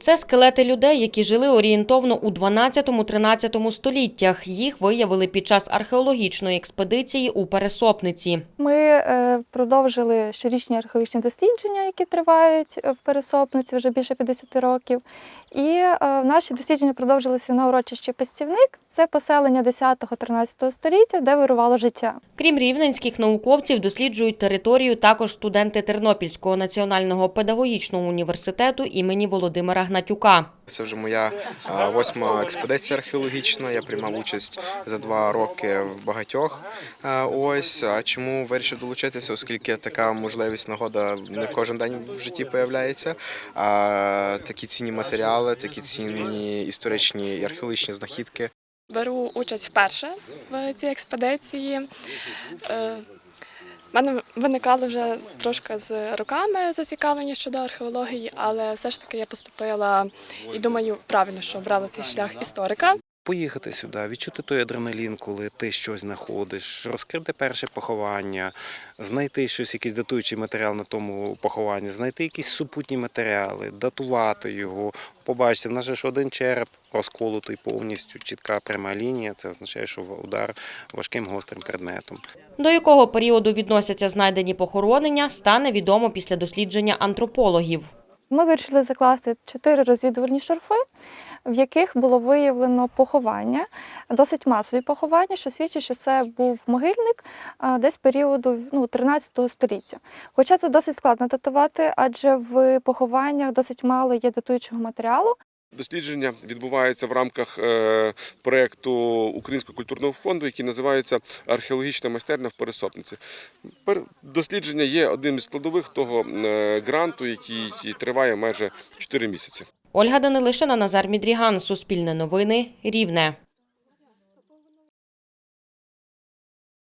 Це скелети людей, які жили орієнтовно у 12-13 століттях. Їх виявили під час археологічної експедиції у Пересопниці. Ми е, продовжили щорічні археологічні дослідження, які тривають е, в Пересопниці вже більше 50 років. І е, наші дослідження продовжилися на урочищі Пестівник. Це поселення 10-13 століття, де вирувало життя. Крім рівненських науковців, досліджують територію також студенти Тернопільського національного педагогічного університету імені Володимира Гнатюка. Це вже моя восьма експедиція археологічна. Я приймав участь за два роки в багатьох. Ось а чому вирішив долучитися, оскільки така можливість нагода не кожен день в житті появляється. А такі цінні матеріали, такі цінні історичні і археологічні знахідки. Беру участь вперше в цій експедиції. В мене виникало вже трошки з роками зацікавлення щодо археології, але все ж таки я поступила і думаю, правильно, що обрала цей шлях історика. Поїхати сюди, відчути той адреналін, коли ти щось знаходиш, розкрити перше поховання, знайти щось, якийсь датуючий матеріал на тому похованні, знайти якісь супутні матеріали, датувати його, побачити. В нас же ж один череп розколотий повністю, чітка пряма лінія. Це означає, що удар важким гострим предметом. До якого періоду відносяться знайдені похоронення, стане відомо після дослідження антропологів. Ми вирішили закласти чотири розвідувальні шарфи, в яких було виявлено поховання, досить масові поховання, що свідчить, що це був могильник десь періоду ну, 13 століття. Хоча це досить складно датувати, адже в похованнях досить мало є датуючого матеріалу. Дослідження відбуваються в рамках е, проєкту Українського культурного фонду, який називається Археологічна майстерня в Пересопниці. Дослідження є одним із складових того е, гранту, який триває майже 4 місяці. Ольга Данилишина, Назар Мідріган, Суспільне новини, Рівне.